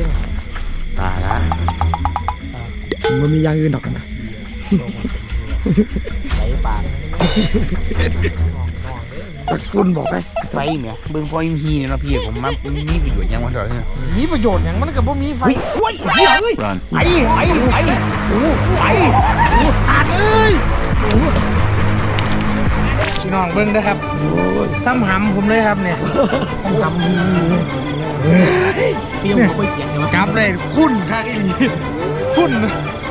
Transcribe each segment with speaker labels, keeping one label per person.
Speaker 1: ด้วย
Speaker 2: ตายละ
Speaker 1: มันมีอย่างอื่นดอกกันนะ
Speaker 2: ไหลปาก
Speaker 1: ตะกุนบอกไป
Speaker 2: ไฟเมียเบิ่งพอยิมฮีเนี่ยเนาะพี่ผมมามีประโยชน์ยังวันเถอะเนี่ย
Speaker 1: มีประโยชน์อย่างมันกับบ่มีไฟ
Speaker 2: เฮ้ยโอ้ยเฮ้ยเฮ้ย
Speaker 3: Run.
Speaker 2: ไอ้ไอ้ไอ้โอ้ไอ้
Speaker 1: อาดเอ้ยพี่น้องเบิ้งนะครับซ้ำหำผมเลยครับเนี่ยซ้ำหำ
Speaker 2: เปรี้ยวเขาไปเสียงเลยวะ
Speaker 1: จับเลยคุ้นข้างอีหลีคุ้น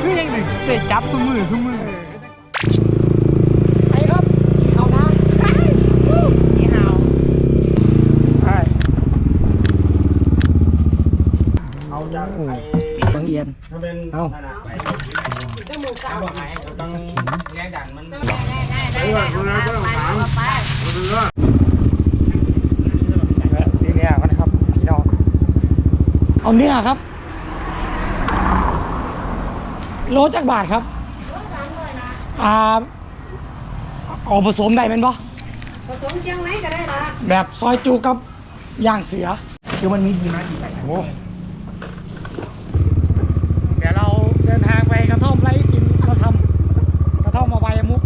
Speaker 1: คือยังไงเตะจับสมือสมือไปครับเข้าน้ำนี่ฮาวไป
Speaker 2: เอาจาก
Speaker 1: บางเอียน
Speaker 2: ถ้าเป็น
Speaker 1: เอา
Speaker 2: ต้องแรงดันมัน
Speaker 1: และซีเนียร์นะครับพี่น้อง เอาเนื้อครับ โลจากบาทครับอ่าเอาผสมได้แมันปะ
Speaker 4: ผสมเชียงไหนก็ได้ละ
Speaker 1: แบบซอยจูกับย่างเสือ
Speaker 2: คือมันมีดีมากดีไป
Speaker 1: โอ้เดี๋ยวเราเดินทางไปกระท่อมไร่สินเราทำกระท่อมมาใบายมุก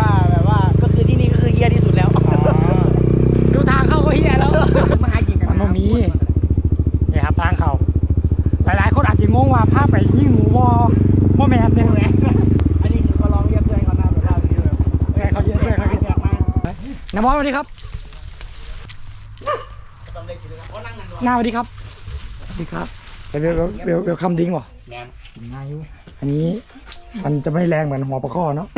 Speaker 2: ว่าแบบว่าก็คือที่นี่ก็คือเฮียที่สุดแล้ว
Speaker 1: ดูทางเข้าก็เฮียแล้ว
Speaker 2: มาหากินกัน
Speaker 1: มันบ่มีนี่ครับทางเขาหลายๆ คนอาจจะงงว่าภาพไปยิ่งหมูบอบ่แมนเนี่ยแหละ
Speaker 2: อันนี้คือก็ลองเรียกเพื่อนเขาหน้าแบบเราที่แบบ
Speaker 1: แฟนเขาเยอะแฟนเขาเยอะน้ำ มอสสวัสดีครับหน้าสวัสดีครับสวัสดีครับเบลเบลเบลเบลคำดิ้งวะ
Speaker 2: แมน
Speaker 1: ง่ายอยู่อันนี้มันจะไม่แรงเหมือนหัวปลาข้อเนาะ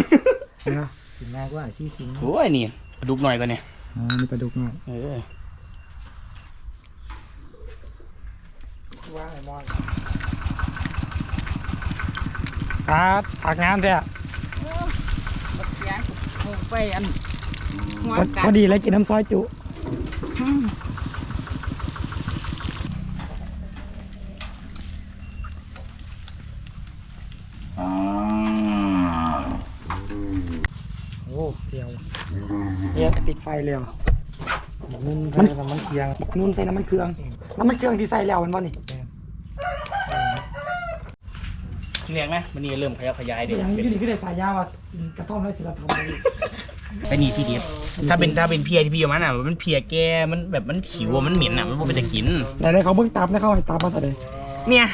Speaker 1: นะ
Speaker 3: กินง่ายกว่าชี้ซิง
Speaker 2: โอ้ยนี่ปลาดุกหน่อยก็เนี่ย
Speaker 1: อ๋อนี่ปลาดุกหน่อย
Speaker 2: เออ
Speaker 1: ว่างไอ้มอนครับผักงานแท้
Speaker 4: ไปอัน หัว
Speaker 1: พอ
Speaker 4: กั
Speaker 1: พอดีเลยกินน้ำซอยจุโอ้เดียวเนี่ยปิดไฟเลยเหรอ
Speaker 3: นุ่น
Speaker 1: มัน
Speaker 3: มันมันเคียง
Speaker 1: นุ่นใส่น้ำมันเครื่อง น้ำมันเครื่องที่ใส่แล้วมันบ่นี่
Speaker 2: ที่แรงไหมมันนี่เริ่มขยับขยายเดี๋ยว
Speaker 1: ยัง
Speaker 2: เป็น
Speaker 1: อยู่นี่ก็ได้สายยาวอะกระท่อมไรศิลธรรมเลย
Speaker 2: ไอ้นี่ที่เดียบถ้าเป็นถ้าเป็นเพียที่พี่เอามันอะมันเพียแกมันแบบมันขิวอะมันเหม็นอะมันไม่เป็นตะกิน
Speaker 1: แต่ในเขาเบิ่งตามนะเขาให้ตามมาแต่เลย
Speaker 2: เมีย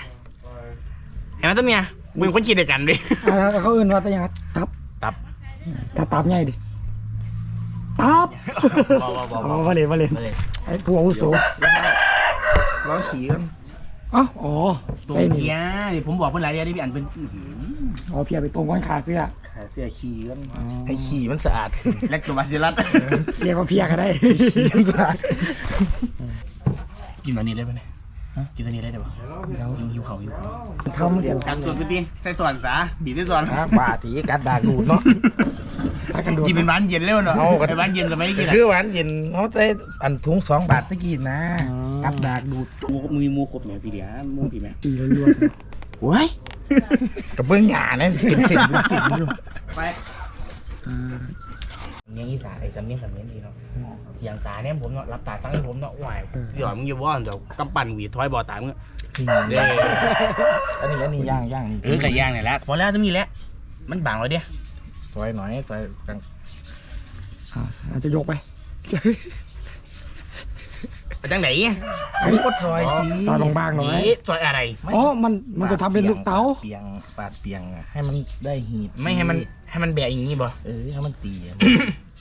Speaker 2: เห็นไหมตัวเมียมึงคนคิดเดียวกันดิ
Speaker 1: อ่าเขาเอื่นว่าแต่ยังไงตับ
Speaker 2: ตับ
Speaker 1: ตับตับใหญ่ดิตับ
Speaker 2: บอบอบอ
Speaker 1: อ๋อมาเลยมาเลย
Speaker 2: มาเลย
Speaker 1: ไอ้ผู้อาวุโส
Speaker 3: ร้องขี่กัน
Speaker 1: อ๋ออ๋อ
Speaker 2: ตัว
Speaker 1: ใส่นี่
Speaker 2: เพียนี่ผมบอกเพื่อนหลายเดือนที่พี่อันเป็นอื้อหือ
Speaker 1: อ๋อเพียไปตรงก้อนขาเสื้อ
Speaker 3: ขาเสื้อขี่กันให้ขี่มันสะอาดขึ้น
Speaker 2: แลคโตบาซิลลัส
Speaker 1: เรียกว่าเพียก็ได้
Speaker 2: กินวันนี้ได้ไหมเนี่ยกินตัวนี้ได้ไหมวะหิวหิวเขาหิวเขา
Speaker 1: ทำเสร็จ
Speaker 2: จากส่วนพี่ตีใส่ส่วนซะบีบด้วยส่วน
Speaker 3: ฮะบาถีกัดดากดูดเนาะ
Speaker 1: พักกันดู
Speaker 2: กินเป็นบ้านเย็นเร็วเนาะ
Speaker 3: เอากัน
Speaker 2: เป็นบ้านเย็นจะไม่ได้กินอะ
Speaker 3: คือหวานเย็นเขาใส่อันถุงสองบาทตะกี้นะกัดดากดูด
Speaker 2: มูมีมูครบไหมพี่เดียมูพี่ไหม
Speaker 1: ตีล้วน
Speaker 3: โว้ย กับเบื้องหยาเนี่ยเป็นสิ่งเป็นสิ่งอยู่
Speaker 2: ไปเนี้ยอีสานไอ้สำเนียงสำเนียงดีเนาะเสียงตาเนี่ยผมเนาะรับตาตั้งให้ผมเนาะวายหยอดมึงอย่าว่าเดี๋ยวกำปั่นหวีถอยบ่อตายมึงเด้
Speaker 3: อันนี้อันนี้ย่างย่างนี่
Speaker 2: เออไก่ย่างเนี่ยแหละพอแล้วจะมีแล้วมันบางเลยเดีย
Speaker 3: ซอยหน่อยซอยกลาง
Speaker 1: ๆอ่าอาจจะยกไป
Speaker 2: ไปจังไหน
Speaker 3: กดซอยสี
Speaker 1: ซอยบางๆหน่อย
Speaker 2: นี่ซอยอะไร
Speaker 1: อ๋อมันมันจะทำเป็นลูกเต๋า
Speaker 3: เปียงปาดเปียงอะให้มันได้หีบ
Speaker 2: ไม่ให้มันให้มันแบะอย่างนี้บ่
Speaker 3: เออให้มันตีอะ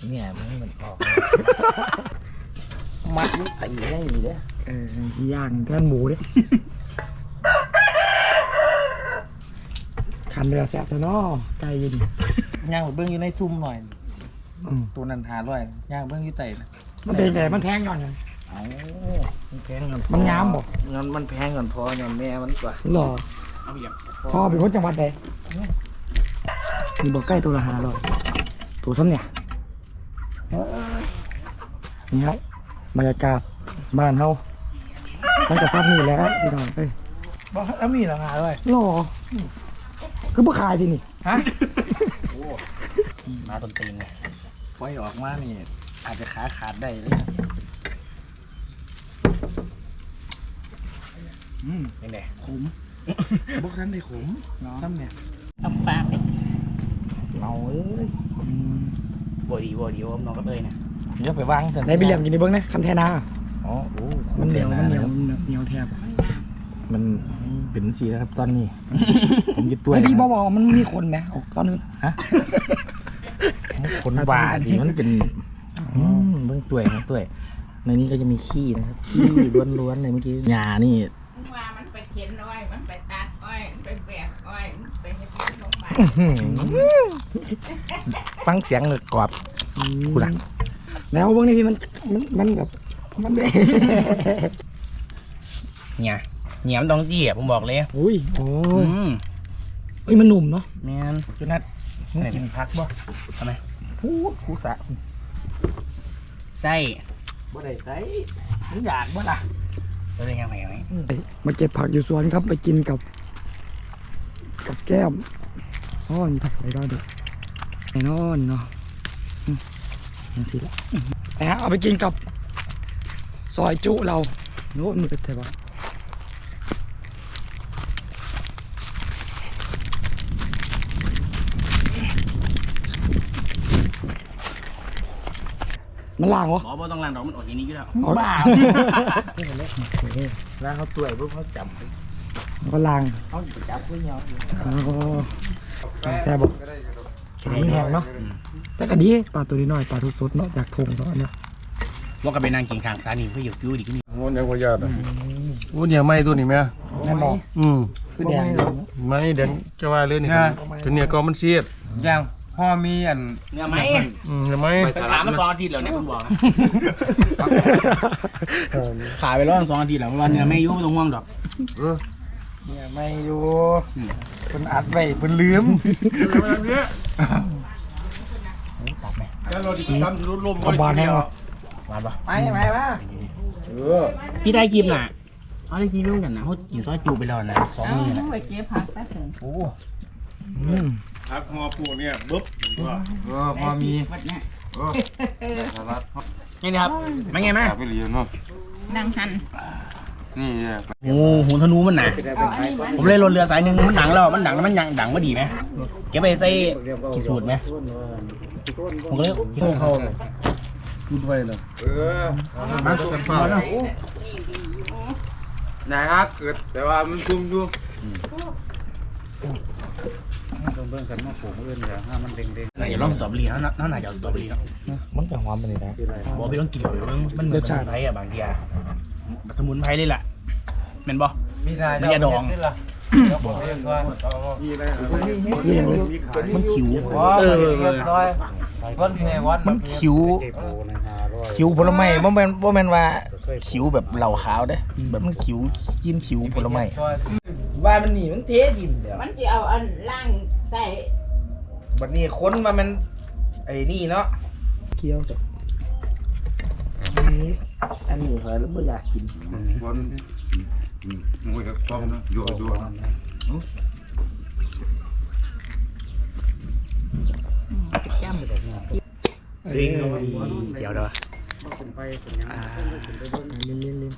Speaker 3: เนี่ยมันให้มันออกมัดมันตีได้ดีเด้อ
Speaker 1: เออย่างแทนหมูดิคันเรือแสบแต่นอใจเย็น
Speaker 3: ย่างเบื้องอยู่ในซุ่มหน่อย
Speaker 1: อืม
Speaker 3: ตัวนั้นหาร้อยย่างเบื้องอยู่ไต่นะ
Speaker 1: มันเป็นไงมันแทงก่อนไง
Speaker 3: เอ้า มันแพงเงิน
Speaker 1: มันงามบ่
Speaker 3: เงินมันแพงเงินพอเงินแม่มันกว่า
Speaker 1: หล่อ
Speaker 2: เอาไปอย่าง
Speaker 1: พ่อเป็นคนจังหวัดใดมีบอกใกล้ตัวละหาหรอยตัวซ้ำเนี่ยนี่ครับบรรยากาศบ้านเฮามันจะซับนี่แหล้วพี่น้องเอ้ย
Speaker 3: บอกแล้วมีราคาด้วย
Speaker 1: หล่อคือผู้ขายที่นี่
Speaker 3: ฮะ
Speaker 2: มาต้นตีนไง
Speaker 3: ปล่อยออกมานี่อาจจะขาขาดได้เลย อืม
Speaker 2: เป็นไง
Speaker 3: ขมบกทันได้ขมซ้ำเนี่ย
Speaker 4: เอาปลาไป
Speaker 3: เราเอ้ย
Speaker 2: บ่ดีบ่ดีโอมน้องก็เอ้ยนะ
Speaker 3: เดี๋ยวไปวางเถอะ
Speaker 1: ได้ไปเรียมกินในเบิ้งนะคันแทนา
Speaker 3: อ๋อโอ้
Speaker 1: มันเหนียวมันเหนียวมันเหนียวแทบ
Speaker 3: มันเป็นสีแล้วครับตอนนี้ ผมยึดตัว
Speaker 1: ไอ้ที่บอกมันมีคนไหมออกตอนนึง
Speaker 3: คนบ้าดิมันเป็นอืมเบื้องตัวนะตัวในนี้ก็จะมีขี้นะครับขี้ล้วนๆเลยเมื่อกี้หญ้านี่
Speaker 4: ว่ามันไปเข็นอ้อย มันไปตัดอ้อยมันไปแบกอ้อยมันไปเฮ็ดงานลงไป
Speaker 3: ฟังเสียงเลยกรอบ กูหลัง
Speaker 1: แล้วเบิ้งนี่พี่มันมันมันแบบมันได้
Speaker 2: เนี่ยเนี่ยมันต้องจี้อะผมบอกเลย
Speaker 1: อุ้ยโอ้
Speaker 2: อืม
Speaker 1: เอ้ยมันหนุ่มเนาะ
Speaker 2: แม่น
Speaker 3: จุนัดมึงกินพักบ่
Speaker 2: ทำไม
Speaker 3: พูดคูสะ
Speaker 2: ไส้
Speaker 3: บ่ได้ใส่มึงอยากบ่ล่ะ
Speaker 2: ตัวเงยังไงไหม
Speaker 1: มาเก็บผักอยู่สวนครับไปกินกับ กับแก้มอ๋อนี่ผักไปได้ด็กไอ้นอนเนาะยังสิละนะฮะเอาไปกินกับ ซอยจุเราโน้นมันเป็นไงบ้าง มันล่างวะ
Speaker 2: หมอบ่ต้องล้างดอกมันอดอย่างนี้อยู่แล้ว
Speaker 1: เอา
Speaker 3: บ้าแล้วเขาตัวปุ๊บเขาจับ
Speaker 1: มันล่าง
Speaker 3: เขาจับไว้เงา
Speaker 1: อ๋อแซ่บบอกมันแห้งเนาะแต่ก็ดีปลาตัวนี้น้อยปลาทุสดๆเนาะจากทงเนาะเนี่ย
Speaker 2: ว่าก็ไปนั่งกินข้างซานี่เพื่ออยู่ฟิวดีก็มี
Speaker 5: โอ้ยังพยาดอะโอ้เนี่ยไม่ตัวนี้แม่
Speaker 1: แน่นอน
Speaker 5: อืม
Speaker 1: คือแดง
Speaker 5: ไม่แดงจะว่าเลยนี่ครับจนเนี่ยก็มันเสียด
Speaker 6: อย่าง พ่อมีอัน
Speaker 2: เนื้อไหม
Speaker 5: อืมเห็นไหม
Speaker 2: ไปขามาสองอาทิตย์แล้วเนี่ยผมบอกนะขาไปร้อนสองอาทิตย์แล้ววันเนื้อไม่ยุ่งไม่ต้องห่วงดอก
Speaker 3: เนี่ยไม่อยู่คนอัดไว้คนลืม
Speaker 5: แล้วเราดิทำรุดลม
Speaker 1: เอาบานให้เอา
Speaker 2: หวานปะ
Speaker 3: ไปไปวะ
Speaker 2: พี่ได้กินน่ะเขาได้กินร่วมกันนะเขากินซอยจูไปแล้วนะสอง
Speaker 4: เอา
Speaker 2: มื้อนะ
Speaker 4: ไปเก็บผักแป๊บหนึง
Speaker 3: โอ้
Speaker 1: อืม
Speaker 5: หักหอปูเนี่ยบุ๊บว่า
Speaker 6: เออพ่อมี
Speaker 4: วัดเนี่ย
Speaker 6: สารัด
Speaker 2: นี่นะครับไม่ไงแม่
Speaker 6: ไปเรียนเนาะ
Speaker 4: นั่งหัน
Speaker 6: นี่เนี่ย
Speaker 2: โอ้โหธนูมันหนา
Speaker 4: เอาอันนี้มัน
Speaker 2: ผมเลยรถเรือสายหนึ่งมันดังแล้วมันดังแล้วมันยังดังไม่ดีไหมเก็บไปใส่กี่สูตรไหมผมก็เลยคิดว่าเขา
Speaker 5: พูดไว้เลย
Speaker 6: เออมันก็เป็นพ่อนะนายฮักเกิดแต่ว่ามันซุ่ม อยู่
Speaker 2: อย่าลองสตรอเบอรี่นะน่าหนาจะเอาสตรอเบอรี่เนาะ
Speaker 3: มันก็หอมไปเลยนะ
Speaker 2: บอกไปต้องกินเดี๋ยวมันมันเหมือนสมุนไพรอะบางทีอะสมุนไพรเลยแหละเป็นบ่
Speaker 6: มีนาย
Speaker 2: มันอย่าดอง
Speaker 6: นี่ล่ะบอกเรียนก่อน
Speaker 1: คืออย่างนี้
Speaker 2: มันขิว
Speaker 6: เออเรียบร้อยวันเพวัน
Speaker 3: มันคิ้วคิ้วผลไม้บ่แม่นบ่แม่นว่าคิ้วแบบเหล่าขาวเด้แบบมันคิ้วกินคิ้วผลไม้ว่ามันนี่มันเทดินเดี๋ยว
Speaker 4: มันจะเอาอันล่าง ใส่
Speaker 3: บัดนี้คนมามันไอ้นี่เนาะ
Speaker 1: เคี้ยวจ้ะ
Speaker 3: อันนี้เหรอแล้วบ่อยากกิน
Speaker 6: วันมวยกับกล้องนะดูดู
Speaker 4: จำ
Speaker 2: เฮ้ยเดี๋ยวเดี๋ยว
Speaker 1: ลิ้นลิ้นลิ้น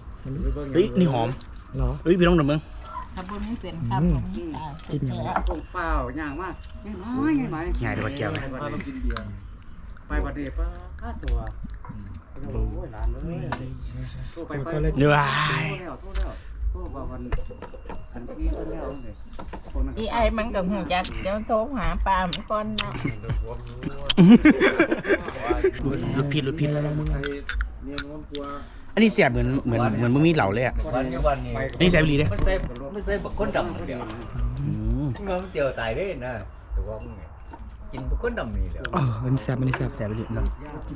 Speaker 2: เฮ้ยนี่หอม
Speaker 1: เหรอ
Speaker 2: เฮ้ยพี่น้องดมมึง
Speaker 4: ถ้าบนนี้เป็นครับ
Speaker 1: อืม
Speaker 4: ตา
Speaker 1: กินอย่างนี้
Speaker 7: เปล่าอย่างมากน้อยไหม
Speaker 2: ง่ายดีกว่าแก้วไหม
Speaker 7: ไปบัดเดป้าค่าตัวโอ้ยหลานเลยโทรไปไป
Speaker 1: ก็เลย
Speaker 2: เนื้อ
Speaker 7: โทรแล้วโทรแล้วโทรว่าวันอันที่โทรแล้วเลยคนนั้น
Speaker 4: อีไอ้มันก็หูจักเดี๋ยวโทรหาปลามันก่อนเนาะ
Speaker 2: รถพิษรถพิษอัน นี้เสียบเหมือนเหมือนเหมือนมึงมีเหล่าเลยอะ
Speaker 6: วันนี้วันนี้
Speaker 2: อันนี้เสียบดีเลย
Speaker 6: ไม่ใช่ไม่ใช่แบบคนดำเดียวมันเดียวตายได้นะแต่ว่ามึงกินบุคนดำนี่แหละ
Speaker 1: เออมันแซ่บมันแซ่บ
Speaker 2: เสียบดีเนาะ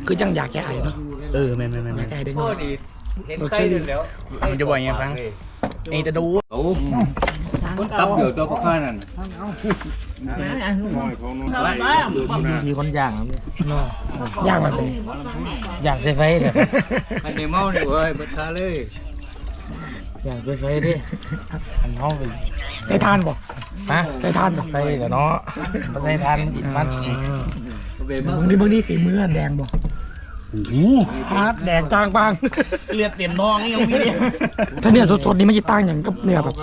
Speaker 1: คือจังอยากแก้ไอเนาะ
Speaker 2: เออแม่นแม่นแม่น
Speaker 1: อยา
Speaker 2: แม่
Speaker 1: ก
Speaker 2: น
Speaker 1: แก้ไอได้
Speaker 6: พ่อ
Speaker 1: เนาะ
Speaker 6: ดีเห็นใครเลยแล้ว
Speaker 2: มันจะบ่อยไงฟัง ไอ้ตะดู มัน
Speaker 6: ตับเดี๋ยวตัวพวกข้านั่น
Speaker 4: เราบ้า
Speaker 3: งทีคนย่างอะ
Speaker 1: เนาะย่างมันเป็น
Speaker 3: ย่างใส่ไฟเด้อ
Speaker 6: อันนี้เมาเนี่ยเว้ยบัดคาเลย
Speaker 3: ย่างใส่ไฟด้อันเฮาไป
Speaker 1: ใส่ทานบ่
Speaker 3: ฮะ
Speaker 1: ใส่ทานบ่
Speaker 3: ใส่เด้อเนาะใส่ทานอีกมันสิ
Speaker 1: บางทีบางทีฝีมือแดงบ่
Speaker 2: โฮา
Speaker 1: ร์ดแดงจางบาง
Speaker 2: เลือดเต็มท้องนี่ยังมีเนี่ย
Speaker 1: ถ้าเนี่ยสดๆนี่มันจะต่างอย่างกับเนี่ยแบบ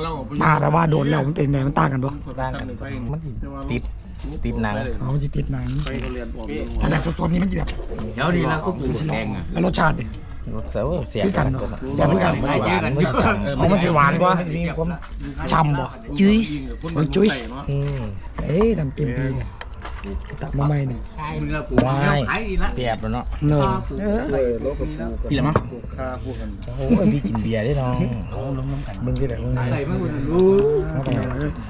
Speaker 1: ตาแต่ว่าโดนแล้วมันเป็นไงมันต่างกันปะ
Speaker 3: ร่างกันมันสิติดติดหนัง
Speaker 1: อ๋อมันจะติดหนัง
Speaker 5: ไปเรียนออก
Speaker 1: ถ้าแบบสดๆนี่มันจะแบบ
Speaker 6: เดี๋ยวนี้เราก็ปลูกแดงอะ
Speaker 1: แล้วรสชาติดิ
Speaker 3: แต่ว่าเสีย
Speaker 1: คือกันเนาะแซ่บคือกัน
Speaker 3: หวานไม่สั่ง
Speaker 1: อ๋อมันจะหวานกว่า
Speaker 3: มีความ
Speaker 1: ฉ่ำบ่
Speaker 3: จุ๊ยส์
Speaker 1: มันจุ๊ยส์
Speaker 3: อืม
Speaker 1: เอ้ยน้ำจิ้มดีเนี่ย ตักมาใหม่เนี่ย
Speaker 6: มึงก็ปลูกมาแล้วขายดีละ
Speaker 3: เสียบแล้วเนาะ
Speaker 1: เนอะ
Speaker 3: พี่ละมั้ง
Speaker 5: ค่าพวกกัน
Speaker 3: โอ้ยพี่กินเบียร์ได้น้องล้มล้มกันมึงที่ไหนมึง
Speaker 6: อะไรไม่รู้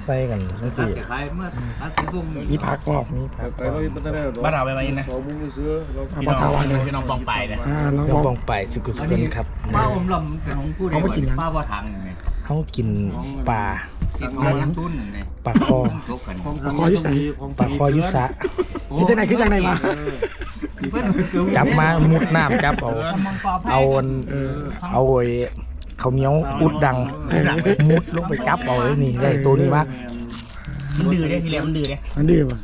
Speaker 3: ใส่กันนั่นสิ
Speaker 6: ขายเมื่อตัดส่ง
Speaker 1: มีผักกรอบมี
Speaker 5: ไปเราไม่ได้หรอก
Speaker 2: บ้านเราไปไปนะ
Speaker 5: สองมุ้งซื้อเรา
Speaker 1: เอาปลาทาวายเลย
Speaker 2: พี่น้องปองไปเลย
Speaker 1: อ่าแล้ว
Speaker 3: น้อง
Speaker 1: ก็
Speaker 3: บองไปสุกุสุกุนครับ
Speaker 6: ป้าอมลำเป็นของผู้ใดป้าว่าทางไง
Speaker 3: เขากินปลา
Speaker 6: สิบเอาน้ำตุ้นไง
Speaker 3: ปลาคอ
Speaker 6: ตกกัน
Speaker 1: ปลาคอยุใส่
Speaker 3: ปลาคอยุสะ
Speaker 1: นี่จะไหนคือจังไหนมา
Speaker 3: จับมามุดน้ำจับเอาเอาอันเอาไอ้เขาวเหนียวอุดดังมุดลงไปจับเอาไอ้นี่ได้ตัวนี้มา
Speaker 2: มันดื้อเนี่ยทีแรกมันดื้อเนี่ย
Speaker 1: มันดีป่ะ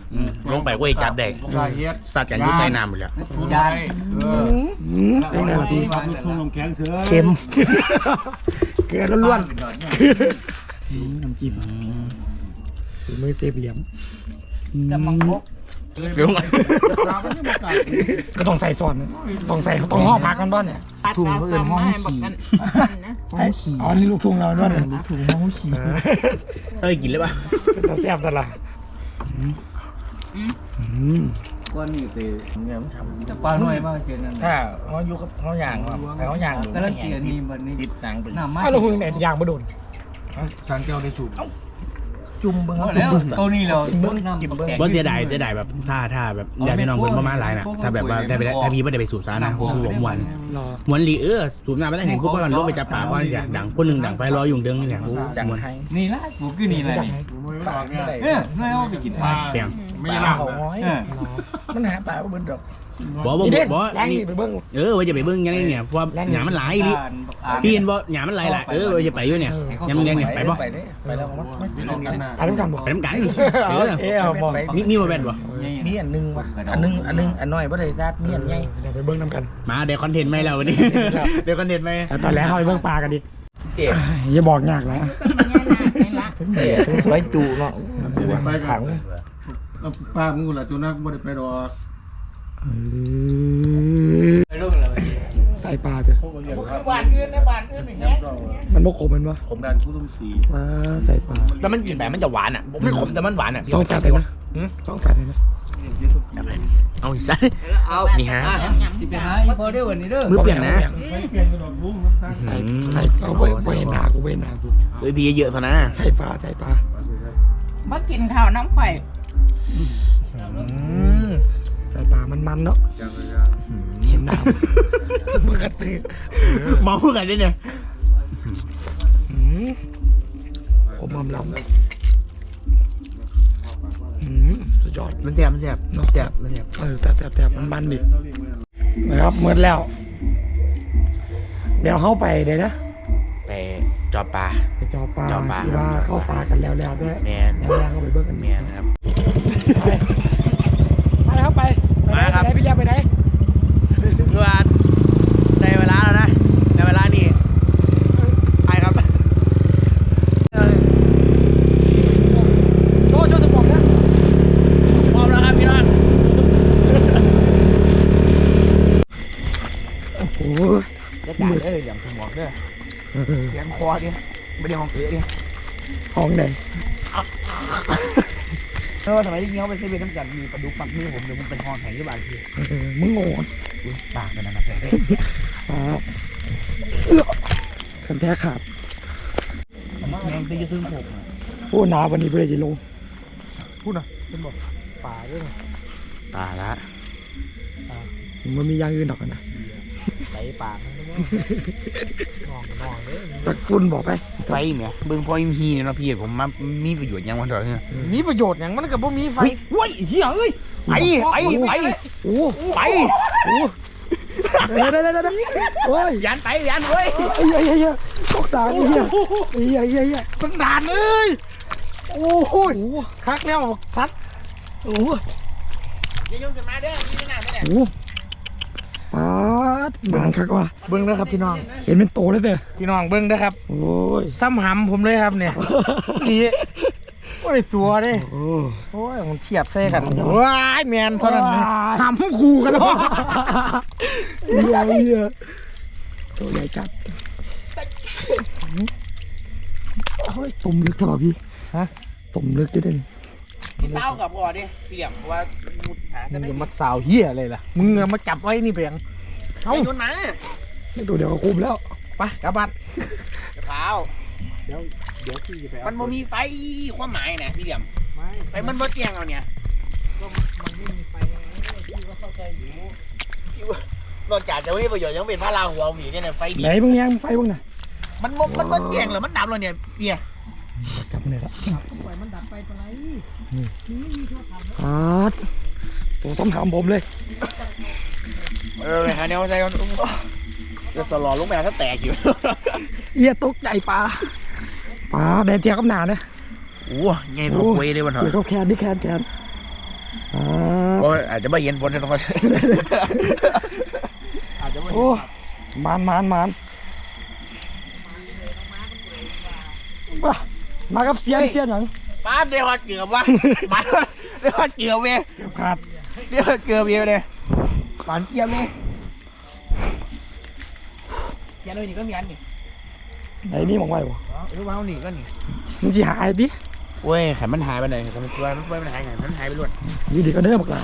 Speaker 2: ลงไปก็ไอ้จับแดง
Speaker 5: ชาเฮ็ด
Speaker 2: สัตว์กันยุ่ใส่น้ำหมดแล้ว
Speaker 6: ยาน
Speaker 5: เออ
Speaker 1: อืมเป็นไงล่ะพี่
Speaker 5: ลูกทุ่งลมแข็งเสือ
Speaker 3: เค็ม
Speaker 1: เกลือล้วนๆ อืมน้ำจิ้มฝีมือเซฟเหลี่ยมอืม
Speaker 2: เดี๋ยวก่อน
Speaker 1: ก็ต้องใส่ซอนนะต้องใส่ต้องห่อผักกันบ้านเนี่ย
Speaker 4: ถุงเพื่อนห้องขี่นะ
Speaker 1: ห้องขี่อ๋อนี่ลูกทุ่งเราด้วยเนี่ยลูกทุ่งห้องขี่
Speaker 2: เอ้ยกินเลยป่ะ
Speaker 1: เราแซ่บตลาดอืม
Speaker 6: ก้อนนี้เตะ
Speaker 3: เนี่ยมันทำ
Speaker 6: จะปลาหน่อยมากเกินนั่น
Speaker 3: ถ้าเขาอยู่กับเขาอย่างครับแต่เขาอย่าง
Speaker 6: กำลังเกียร์นี่มันนี่
Speaker 3: ติดหนังเป็น
Speaker 6: น้ำมัน
Speaker 1: ถ้าเราหุ่นเนี่ยยางมาโดน
Speaker 5: สางแก้วได้สูบ
Speaker 3: จุ่มเบิ้ง
Speaker 6: แล้
Speaker 3: แล้วว
Speaker 6: ตัวนี้เรา
Speaker 2: บ่เสียดายเสียดายแบบถ้าถ้าแบบอยากพี่น้องเพิ่นประมาณหลายน่ะถ้าแบบว่าได้ไปถ้าพี่ไม่ได้ไปสูบสานะผมคือหวาน
Speaker 1: รอ
Speaker 2: หวานหลีเออสูบน้ำไม่ได้เห็นพวกมันลงไปจับปลาเพราะอยากดังคนหนึ่งดังไฟรออยู่เดืองนี่แหละ
Speaker 3: จัง
Speaker 2: มวน
Speaker 3: ให้
Speaker 6: นี่ละปลูกคือนี่ละนี่
Speaker 3: ปากไม่ได้
Speaker 6: เออไม่เอาไปกินปลา
Speaker 2: เปียง
Speaker 3: ไม่ยากของน้อยมันหาปลาเบิ้ลดอก
Speaker 2: บ่บ่
Speaker 1: นี่เด็ด
Speaker 2: บ่
Speaker 1: แรง
Speaker 2: นี่
Speaker 1: นี่ไปเบิ้ง
Speaker 2: เออว่าจะไปเบิ่งยังไงเนี่ยเพราะว่าหยามันหลายอีหลิพี่เห็นบ่หยามันหลายหลายเออว่าจะไปอยู่เนี่ยยามมึงแดงเนี่ยไปบ่
Speaker 3: ไปได้ไปแล้วมันไม่
Speaker 5: ไปลองกันนะ
Speaker 1: ไปน้ำกันบ่
Speaker 2: ไปน้ำกันเอ
Speaker 1: เอ
Speaker 2: อ
Speaker 1: อเออมอง
Speaker 2: มีมีบ่แม่นบ่
Speaker 3: มีอันนึงว่ะอันนึงอันนึงอันน้อยบ่ได้จัดมีอันใหญ่
Speaker 1: เดี๋ยวไปเบิ้งน้ำกัน
Speaker 2: มาเดี๋ยวคอนเทนต์ไหมเราวันนี้ เดี๋ยวคอนเทนต์ไหม
Speaker 1: แต่ตอนแรกเขาไปเบิ้งปลากันดิ
Speaker 3: เก๋
Speaker 1: อย่าบอกยากนะ
Speaker 4: นี่ละ
Speaker 3: ถึงเก๋ถึงสวยจูเนาะ
Speaker 5: ไปกั
Speaker 3: ขั
Speaker 5: น
Speaker 3: ง
Speaker 5: ป้ามึงล่ะตัวนักบ่ได้ไปดอก
Speaker 1: ใส่ปลาเถอะ
Speaker 4: บ้านอื่นในบ้านอื่นอย่างเงี้ย
Speaker 1: มันบ่ขมมันปะ
Speaker 5: ผมดันผู้ตุ้มสี
Speaker 1: มาใส่ปลา
Speaker 2: แล้วมันกินแบบมันจะหวานอะไม่ขมแต่มันหวานอะ
Speaker 1: สองแฟดเลยนะสองแฟดเลยนะ
Speaker 2: เอาอีกสัก
Speaker 6: เอา
Speaker 2: นี่ฮะ
Speaker 6: ที่ไปหาพอได้วันนี้เด้อ
Speaker 2: มือเปลี่ยนนะ
Speaker 5: ไม่เปลี่ยนกันหรอกลุงน้ำตาล
Speaker 1: ใส่ใส่เอาไว้ไว้หนากูไว้หนากู
Speaker 2: เฮ้ยพี่เยอะๆเท่านั้น
Speaker 1: ใส่ปลาใส่ปลา
Speaker 4: มากินข้าวน้ำข่อย
Speaker 1: ใส่ปลา มันมันๆเนาะ
Speaker 5: จังเลย
Speaker 1: เห็นน้ำมันกระตือ
Speaker 2: เมากันด้วยเนี่ย
Speaker 1: อืมผมมอมลำอืมสุดยอด
Speaker 2: มันแซ่บมันแซ่บมันแซ่บมันแซ่บ
Speaker 1: เออแต่แต่แต่มันมันดินะครับเมื่อแล้ว เดี๋ยวเข้าไปเดี๋ยวนะ
Speaker 2: ไปจอปลา
Speaker 1: ไปจอปลา
Speaker 2: จอปลา
Speaker 1: ที่ว่าเข้าฝากันแล้วแล้วด้วย
Speaker 2: แมน
Speaker 1: แล้วแล้วก็ไปเบิ้งกัน
Speaker 2: แมนครับ
Speaker 1: ครับไปไหนพี่ยาไปไหน
Speaker 2: เพื่อในเวลาแล้วนะในเวลานี้ไปครับ
Speaker 1: โชว์โชว์สมองนะ
Speaker 2: พร้อมแล้วครับพี่น้อง
Speaker 1: โอ้โห
Speaker 3: ก็จ่ายได้อย่างผมบอกเด้อเสียงคอดิไม่ได้ห้องเอ๋ดิ
Speaker 1: ห้องไหน
Speaker 3: เออสมัยที่เขาไปเซเว่นน้ำจันมีปลาดุกปักมือผมเดี๋ยวมันเป็นห้องแข็งที่บ้านคือ
Speaker 1: เออมึงโง่
Speaker 3: ปากกันนะเพื่อน
Speaker 1: ปลาเอื้อกันแท้ขาด
Speaker 3: แมงตีจะซึ่งผม
Speaker 1: โอ้หนาวันนี้เพื่อจะลงพูดนะเป็
Speaker 3: นบอกป่าด้วย
Speaker 2: ตายละ
Speaker 1: มันมีอย่างอื่นดอกนะ
Speaker 3: ไหลปากนอ งนองเลย
Speaker 1: สักฝุ่นบอกไป
Speaker 2: ไฟเมียเบิ่งพออิมฮีเนี่ยเนาะพี่ผมมามีประโยชน์ยังวันเถอะเนี่ย
Speaker 3: มีประโยชน์อย่างมันกับบ่มีไฟ
Speaker 2: เฮ้ยเฮียเอ้ยไปไปไป
Speaker 1: โอ้
Speaker 2: ไป
Speaker 1: เดี๋ยวเดี๋ยวเดี๋ยวเดี๋ยวโอ้ย
Speaker 2: ยันไปยันเว้ย
Speaker 1: ไอ้เหี้ยไอ้เหี้ยตกสารไอ้เหี้ยไอ้เหี้ยไอ้เหี้ยไอ้เหี้ย
Speaker 3: สันดานเอ้ยโอ้โหคักแล้วซัด
Speaker 1: โอ้โห
Speaker 2: อย่ายุ่งกันมาเด้อมีหน้าไม่ได้
Speaker 1: โอ้โหปา ดดหมานคักว่า
Speaker 3: เบิ้งนะครับพี่น้อง
Speaker 1: เห็นเป็นโตเลยเด้อ
Speaker 3: พี่น้องเบิ้งนะครับ
Speaker 1: โอ้ย
Speaker 3: ซ้ำหำผมเลยครับเนี่ยนี่โอ้ยตัวเด้
Speaker 1: โอ้
Speaker 3: โอ้ยมันเทียบใส่กันว้ายแมนเท่านั้นนะหำคู่กันเนาะ
Speaker 1: เหี้ยเหี้ยตัวใหญ่จัดโอ้ยตุ่มลึกเท่าไหร่พี่
Speaker 3: ฮะ
Speaker 1: ตุ่มลึกจะได้
Speaker 2: พี่เต้ากับพ่อดิเปี่ยมว่ามุดหา
Speaker 3: มึ
Speaker 2: จะ
Speaker 3: ง
Speaker 2: ได้
Speaker 3: จะมาสาวเฮียอะไรล่ะมึงอะมาจับไว้นี่เพียง
Speaker 2: เอ้ายุ่นมา
Speaker 1: นี่ตัวเดียวก็คุ้มแล้ว
Speaker 3: ไปกลับบ้าน
Speaker 2: เท้า
Speaker 5: เดี๋ยวเดี๋ยวพี่จะไปเอา
Speaker 2: มันบ่มีไฟความหมายนะพี่เหลี่ยมไฟมันบ่เจียงเอาเนี่ยนอกจากจะไม่มีประโยชน์ยังเป็นพระราหัวหมีเนี่ยนะไฟ
Speaker 1: ไหนมึงยังไฟมึงน่ะ
Speaker 2: มันบ่มันบ่เจียงเหรอมันดับแล้วเนี่ยเปีย
Speaker 1: กลับมาเลยละปล่อยมันดับไปปะไรนี่อาดตัวซ้ำหามผมเลย
Speaker 2: เออเลยฮะเนี่ยใจกันจะสลอลงไปถ้าแตกอยู่
Speaker 1: เอียตกใจปลาปลาแดดเทียกับหนาเนี่ย
Speaker 2: โอ้ไงตัวคุยเลยวันเถ
Speaker 1: เดี๋ยว
Speaker 2: อะ
Speaker 1: เขาแคนนี่แคนแคนอ่า
Speaker 2: โอ้ยอาจจะไม่เย็นบนทุกคน
Speaker 1: โอ้มานมานมานมามากับเสียนเสียนหยัง
Speaker 2: ป้าเดี๋ยวเกือบว่ามาเดี๋ยวเกือบเว้ย
Speaker 1: เกือบขาด
Speaker 2: เดี๋ยวเกือบเว้ยเลย ปานเกียร์เว้ยเกียร์เลยนี่ก็มีอันนี่
Speaker 1: ไหนนี่มองไว้บ่
Speaker 2: หรือว่าเอานี่ก็นี่
Speaker 1: มึงจีหายดิ
Speaker 2: เว้ยขันมันหายไปไหนขันมันช่วยมันช่วยมันหายไงมันหายไปรวด
Speaker 1: อยี่ดีก็เด้อบักหลา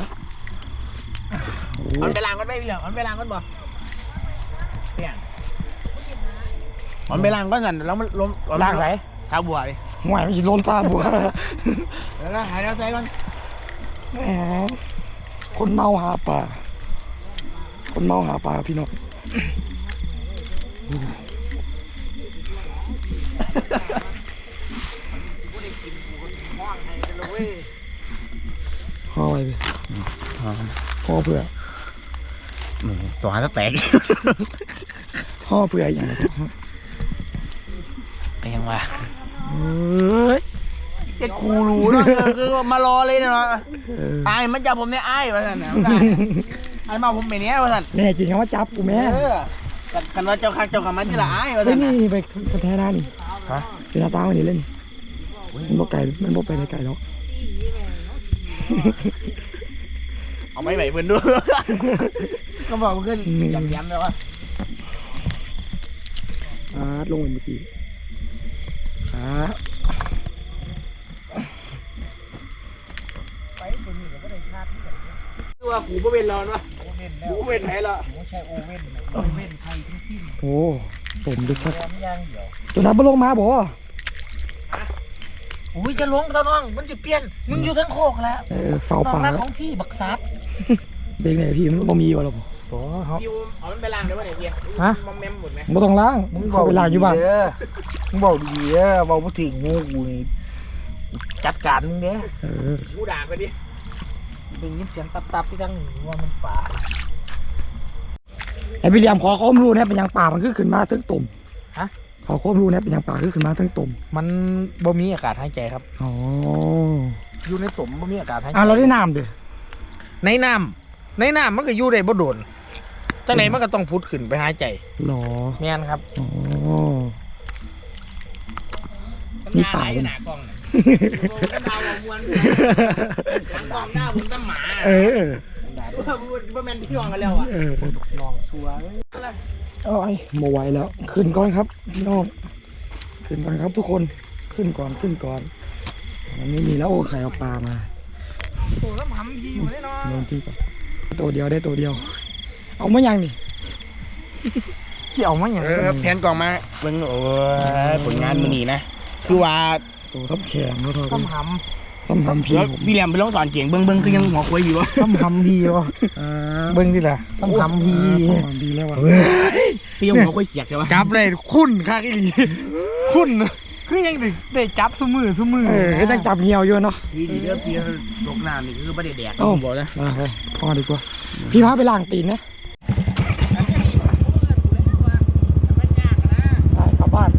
Speaker 1: โอ้
Speaker 2: มัน
Speaker 1: ย
Speaker 2: ไปล้างมันไม่เหลืองมันไปล้างมันบ่เปลี่ยนมันไปล้างก็สั่นแล้วมันล้ม
Speaker 1: ล่างไหน
Speaker 2: ชาวบัวดิ
Speaker 1: ห่วยมันจะล้นตาบัว
Speaker 2: แล้วก็หายแล้วใจมัน
Speaker 1: แหมคนเมาหาปลา คนเมาหาปลาพี่น้องห่อไว้ไปห่อเพื่อ
Speaker 2: สวาจะแตก
Speaker 1: ห่อเพื่ออย่างไร
Speaker 2: เป็นยังวะ
Speaker 1: เอ้ย
Speaker 2: เจ็ดคูรู้เนาะเออคือมารอเลยเนาะ
Speaker 1: เออ
Speaker 2: อายมันจับผมเนี่ยอายว่าสั่นนะ อายมาผมเป็นเนี้ยว่าสั่น
Speaker 1: แน่จริงเขาว่าจับกูแม่
Speaker 2: เออกันกันว่าเจ้าข้างเจ้าข้างมันที่ละอายว่า
Speaker 1: เฮ้
Speaker 2: สั่
Speaker 1: ย
Speaker 2: น
Speaker 1: นี่
Speaker 2: นะ
Speaker 1: นี่ไปกระแทหน้านี่เป็นหน้าตาวันนี้เล่นมันบ่ไก่มันบ่ไปไหนไก่แล้ว
Speaker 2: เอาไม่ไหวเพิ่นด้วยก็บอกเพื่อนย้ำย้ำแล้วว่า
Speaker 1: อ่าลงไปเมื่อกี้ขา
Speaker 2: คือว่ากูก็เป็นร้อนวะ กูเป็นไหนละ
Speaker 1: โอ้ผมดึกครับตัวนั้นบ่ลงมาบ่
Speaker 3: อุ้ยจะลงเท่าน้อง มันจะเปลี่ยน มึงอยู่ทั้งโคกแล้ว
Speaker 1: เออเฝ้า
Speaker 3: น้อง
Speaker 1: ป่า
Speaker 3: รักของพี่บักซับ
Speaker 1: เด็กไหนพี่มันบ่มีวะหรอบ่
Speaker 3: โอ้เขา
Speaker 2: พี่เอามันไปล้างได้ป่ะเนี่ยเพีย
Speaker 3: ฮะ
Speaker 2: มอมแมมหมดไหม
Speaker 1: บ่ต้องล้างเข้าไปล้างอยู่บ้าน
Speaker 3: เด้อมึงบอกดีเด้อบอกบ่ถึงงูกูนี่จัดการมึงเด้อ
Speaker 1: เออ
Speaker 2: กูด่าไปดิ
Speaker 3: ได้ยินเสียงตับๆที่ทั้งว่ามันป่า
Speaker 1: ไอ้พี่เหลี่ยมขอข้อมรู้นะเป็นหยังป่ามันคือขึ้นมาถึงตุ่ม
Speaker 3: ฮะ
Speaker 1: ขอข้อมรู้นะเป็นหยังป่าคือขึ้นมาถึงตุ่ม
Speaker 3: มันบ่มีอากาศหายใจครับ
Speaker 1: อ๋อ
Speaker 3: อยู่ในตุ่มบ่มีอากาศหายใจ
Speaker 1: อะเราได้น้ำเด้อ
Speaker 3: ในน้ำในน้ำมันก็อยู่ได้บ่โดนจังไหนมันก็ต้องพุดขึ้นไปหายใจ
Speaker 1: หรอ
Speaker 3: แม่นครับ
Speaker 1: อ๋อ
Speaker 2: มัน
Speaker 1: นี่
Speaker 2: ด่า
Speaker 1: ตาย
Speaker 2: ไหนหนากล้องน่ะมันด่าว่าม้วนหลังกล้องหน้าผมตั้งหมา
Speaker 1: เออ
Speaker 2: ว่าว่าแมนพี่น้องกันแล้วอะ
Speaker 1: เออ
Speaker 3: น้องสัว
Speaker 1: โอ้ยมาไหวแล้ว ขึ้นก่อนครับพี่น้องขึ้นก่อนครับทุกคนขึ้นก่อนขึ้นก่อนมันไม่มีแล้วโอ้ใครเอาปลามา
Speaker 3: โอ้แล้วหำดีอยู่แน่นอน
Speaker 1: ลงที่ก่อนตัวเดียวได้ตัวเดียว เอามายังนี่
Speaker 3: เกี่ยวมาอย่าง
Speaker 2: เออแทนกล่องมาเบิ่งโอ้ยผลงานมันนี่นะ คือว่า
Speaker 1: ตัวทับแขนแล้วเท่า
Speaker 3: ต้
Speaker 1: กั
Speaker 3: ม
Speaker 1: น
Speaker 3: ห
Speaker 1: ซ้ำทำพี่
Speaker 2: แล้ว
Speaker 1: ผม
Speaker 2: พี่เหลี่ยมไปลงตอนเก่งเบิ่งเบิ่งคือยังหัวคุยอยู่วะำ
Speaker 3: ต้มหำดีวะ
Speaker 1: อ่า
Speaker 3: เบิ่งดิล่ะต้มหำดี
Speaker 1: ซ้ำทำดีแล้วว่ะ
Speaker 2: พี่ยังหัวคุยเสียกใช่ปะ
Speaker 3: จับเลยคุ้นค่าอีหลีคุ้นคือยังได้ได้จับสมือสมือ
Speaker 1: เออก็ต้องจับเงียวเยอะเนาะ
Speaker 2: พี่ดีเด้อพี่ลกน้ำนี่คือไม่ได้แดก
Speaker 1: เอ้า
Speaker 2: ผมบอกนะ
Speaker 1: อ่าไปพอดีกว่าพี่พาไปล้างตีนนะไปกลับบ้าน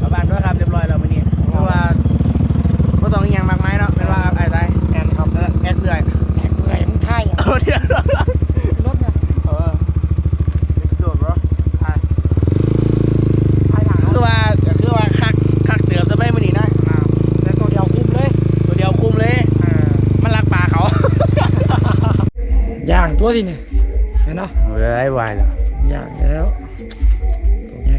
Speaker 2: กลับบ้านด้วยครับเรียบร้อยแล้ววันนี้เพราะว่าก็ต้องอหยังมากมายเนาะเป็นว่าไอ้ไรแอนครับแอนเอื่อย
Speaker 1: แหกเปื่อยมึงท่ายอะ
Speaker 2: เอาเดี๋ยว
Speaker 1: รถเนี่ย
Speaker 2: เออ
Speaker 1: ย่างตัว ที่นี่เห็นเนาะ
Speaker 2: เอ้ยวาย
Speaker 1: แล้ว